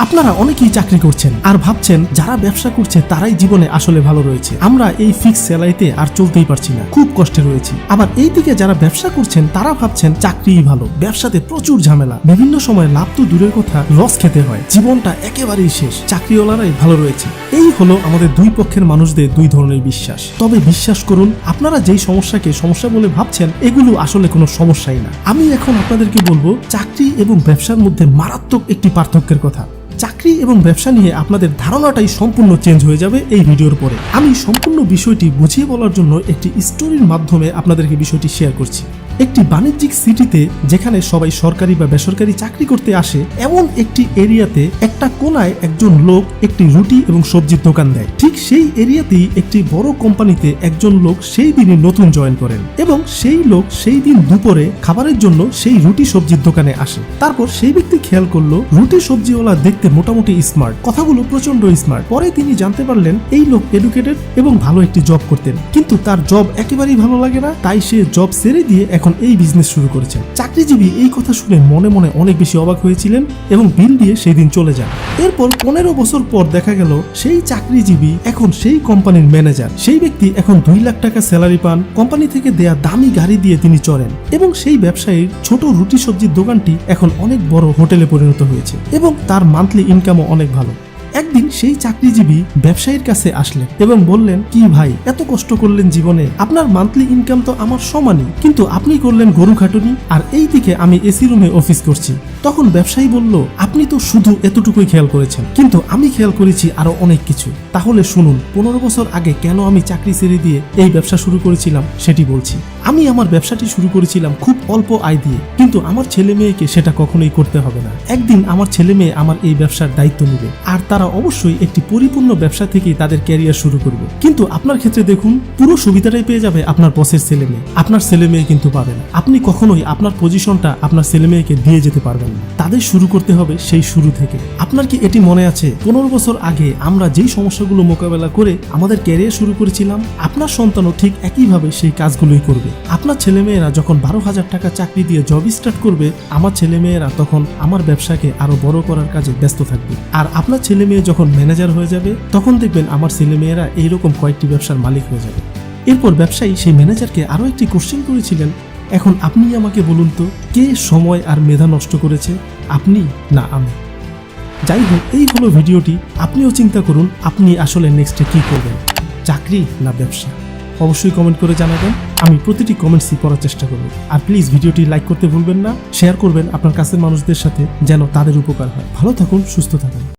আপনারা অনেকেই চাকরি করছেন আর ভাবছেন যারা ব্যবসা করছে তারাই জীবনে আসলে ভালো রয়েছে। আমরা এই ফিক্স স্যালারিতে আর চলতেই পারছি না। খুব কষ্টে রয়েছি। আবার এই দিকে যারা ব্যবসা করছেন, তারা ভাবছেন চাকরিই ভালো। ব্যবসাতে প্রচুর ঝামেলা। বিভিন্ন সময় লাভ তো দূরের কথা লস খেতে হয়। জীবনটা একেবারেই শেষ। চাকরিওয়ালারাই ভালো রয়েছে। এই হলো আমাদের দুই পক্ষের মানুষদের দুই ধরনের বিশ্বাস। তবে বিশ্বাস করুন, আপনারা যেই সমস্যাকে সমস্যা বলে ভাবছেন, এগুলো আসলে কোনো সমস্যাই না। আমি এখন আপনাদেরকে বলব, চাকরি এবং ব্যবসার মধ্যে মারাত্মক একটি পার্থক্যের কথা। চাকরি এবং ব্যবসা নিয়ে আপনাদের ধারণাটাই সম্পূর্ণ চেঞ্জ হয়ে যাবে এই ভিডিওর পরে। আমি সম্পূর্ণ বিষয়টি বুঝিয়ে বলার জন্য একটি স্টোরির মাধ্যমে আপনাদেরকে বিষয়টি শেয়ার করছি। একটি বাণিজ্যিক সিটিতে যেখানে সবাই সরকারি বা বেসরকারি চাকরি করতে আসে, এমন একটি এরিয়াতে একটা কোনায় একজন লোক একটি রুটি এবং সবজির দোকান দেয়। ঠিক সেই এরিয়াতেই একটি বড় কোম্পানিতে একজন লোক সেই দিনই নতুন জয়েন করেন এবং সেই লোক সেই দিন দুপুরে খাবারের জন্য সেই রুটি সবজির দোকানে আসে। তারপর সেই ব্যক্তি খেয়াল করল, রুটি সবজিওয়ালা দেখতে মোটামুটি স্মার্ট, কথাগুলো প্রচণ্ড স্মার্ট। পরে তিনি জানতে পারলেন, এই লোক এডুকেটেড এবং ভালো একটি জব করতেন। কিন্তু তার জব একেবারেই ভালো লাগে না, তাই সে জব ছেড়ে দিয়ে এখন এই বিজনেস শুরু করেছেন। চাকরিজীবী এই কথা শুনে মনে মনে অনেক বেশি অবাক হয়েছিলেন এবং বিল দিয়ে সেই দিন চলে যান। এরপর পনেরো বছর পর দেখা গেল, সেই চাকরিজীবী এখন সেই কোম্পানির ম্যানেজার সেই ব্যক্তি এখন দুই লাখ টাকা স্যালারি পান। কোম্পানি থেকে দেয়া দামি গাড়ি দিয়ে তিনি চড়েন এবং সেই ব্যবসায়ীর ছোট রুটি সবজির দোকানটি এখন অনেক বড় হোটেলে পরিণত হয়েছে এবং তার মান্থলি ইনকামও অনেক ভালো। একদিন সেই চাকরিজীবী ব্যবসায়ীর কাছে আসলেন এবং বললেন, কি ভাই, এত কষ্ট করলেন জীবনে, আপনার মান্থলি ইনকাম তো আমার সমানই, কিন্তু আপনি করলেন গরু খাটুনি, আর এই দিকে আমি এসি রুমে অফিস করছি। তখন ব্যবসায়ী বলল, আপনি তো শুধু এতটুকুই খেয়াল করেছেন, কিন্তু আমি খেয়াল করেছি আরও অনেক কিছু। তাহলে শুনুন, পনেরো বছর আগে কেন আমি চাকরি ছেড়ে দিয়ে এই ব্যবসা শুরু করেছিলাম, সেটি বলছি। আমি আমার ব্যবসাটি শুরু করেছিলাম খুব অল্প আয় দিয়ে, কিন্তু আমার ছেলে মেয়েকে সেটা কখনোই করতে হবে না। একদিন আমার ছেলে মেয়ে আমার এই ব্যবসার দায়িত্ব নেবে, আর তারা অবশ্যই একটি পরিপূর্ণ ব্যবসা থেকেই তাদের ক্যারিয়ার শুরু করবে। কিন্তু আপনার ক্ষেত্রে দেখুন, পুরো সুবিধাটাই পেয়ে যাবে আপনার বসের ছেলে মেয়ে। আপনার ছেলে মেয়ে কিন্তু পাবে না। আপনি কখনোই আপনার পজিশনটা আপনার ছেলে মেয়েকে দিয়ে যেতে পারবেন না। তাদের শুরু করতে হবে সেই শুরু থেকে। আপনার কি এটি মনে আছে? পনেরো বছর আগে আমরা যেই সমস্যাগুলো মোকাবেলা করে আমাদের ক্যারিয়ার শুরু করেছিলাম, আপনার সন্তানও ঠিক একইভাবে সেই কাজগুলোই করবে। আপনার ছেলেমেয়েরা যখন বারো হাজার টাকা চাকরি দিয়ে জব স্টার্ট করবে, আমার ছেলেমেয়েরা তখন আমার ব্যবসাকে আরও বড় করার কাজে ব্যস্ত থাকবে। আর আপনার ছেলে মেয়ে যখন ম্যানেজার হয়ে যাবে, তখন দেখবেন আমার ছেলেমেয়েরা এইরকম কয়েকটি ব্যবসার মালিক হয়ে যাবে। এরপর ব্যবসায়ী সেই ম্যানেজারকে আরও একটি কোশ্চেন করেছিলেন, এখন আপনি আমাকে বলুন তো, কে সময় আর মেধা নষ্ট করেছে, আপনি না আমি? যাই হোক, এই হলো ভিডিওটি, আপনিও চিন্তা করুন, আপনি আসলে নেক্সটে কি করবেন, চাকরি না ব্যবসা? অবশ্যই কমেন্ট করে জানাবেন, আমি প্রতিটি কমেন্টসই পড়ার চেষ্টা করব। আর প্লিজ ভিডিওটি লাইক করতে ভুলবেন না শেয়ার করবেন আপনার কাছের মানুষদের সাথে, যেন তাদের উপকার হয়। ভালো থাকুন, সুস্থ থাকুন।